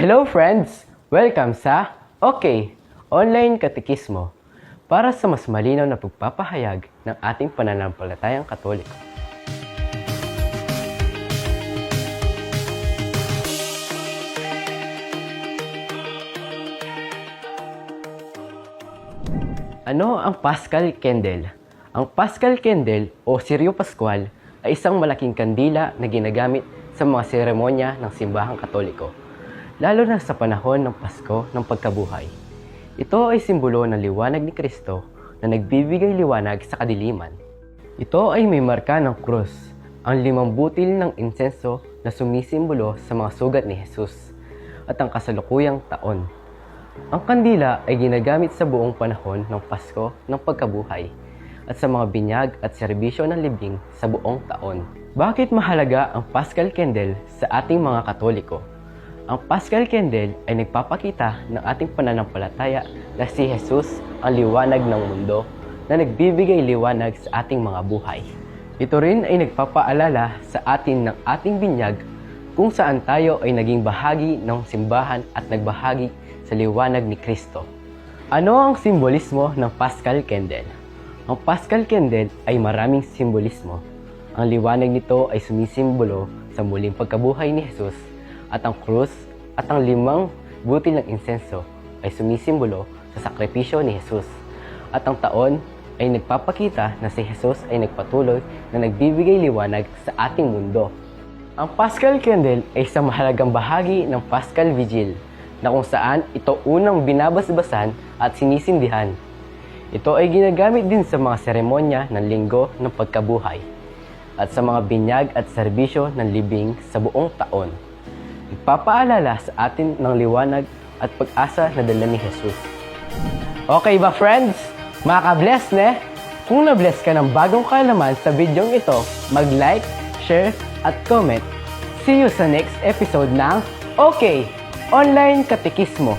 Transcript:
Hello friends! Welcome sa OK, Online Katekismo para sa mas malinaw na pagpapahayag ng ating pananampalatayang katoliko. Ano ang Paschal Candle? Ang Paschal Candle o Sirio Pascual ay isang malaking kandila na ginagamit sa mga seremonya ng simbahang katoliko, lalo na sa panahon ng Pasko ng pagkabuhay. Ito ay simbolo ng liwanag ni Kristo na nagbibigay liwanag sa kadiliman. Ito ay may marka ng krus, ang limang butil ng insenso na sumisimbolo sa mga sugat ni Jesus at ang kasalukuyang taon. Ang kandila ay ginagamit sa buong panahon ng Pasko ng pagkabuhay at sa mga binyag at serbisyo ng libing sa buong taon. Bakit mahalaga ang Paschal Candle sa ating mga Katoliko? Ang Paschal Candle ay nagpapakita ng ating pananampalataya na si Jesus ang liwanag ng mundo na nagbibigay liwanag sa ating mga buhay. Ito rin ay nagpapaalala sa atin ng ating binyag kung saan tayo ay naging bahagi ng simbahan at nagbahagi sa liwanag ni Kristo. Ano ang simbolismo ng Paschal Candle? Ang Paschal Candle ay maraming simbolismo. Ang liwanag nito ay sumisimbolo sa muling pagkabuhay ni Jesus at ang krus at ang limang butil ng insenso ay sumisimbolo sa sakripisyo ni Jesus. At ang taon ay nagpapakita na si Jesus ay nagpatuloy na nagbibigay liwanag sa ating mundo. Ang Paschal Candle ay isang mahalagang bahagi ng Paschal Vigil na kung saan ito unang binabasbasan at sinisindihan. Ito ay ginagamit din sa mga seremonya ng linggo ng pagkabuhay at sa mga binyag at serbisyo ng libing sa buong taon. Nagpapaalala sa atin ng liwanag at pag-asa na dala ni Jesus. Okay ba friends? Maka-bless ne? Kung na-bless ka ng bagong kaalaman sa videong ito, mag-like, share, at comment. See you sa next episode ng OK! Online Katekismo.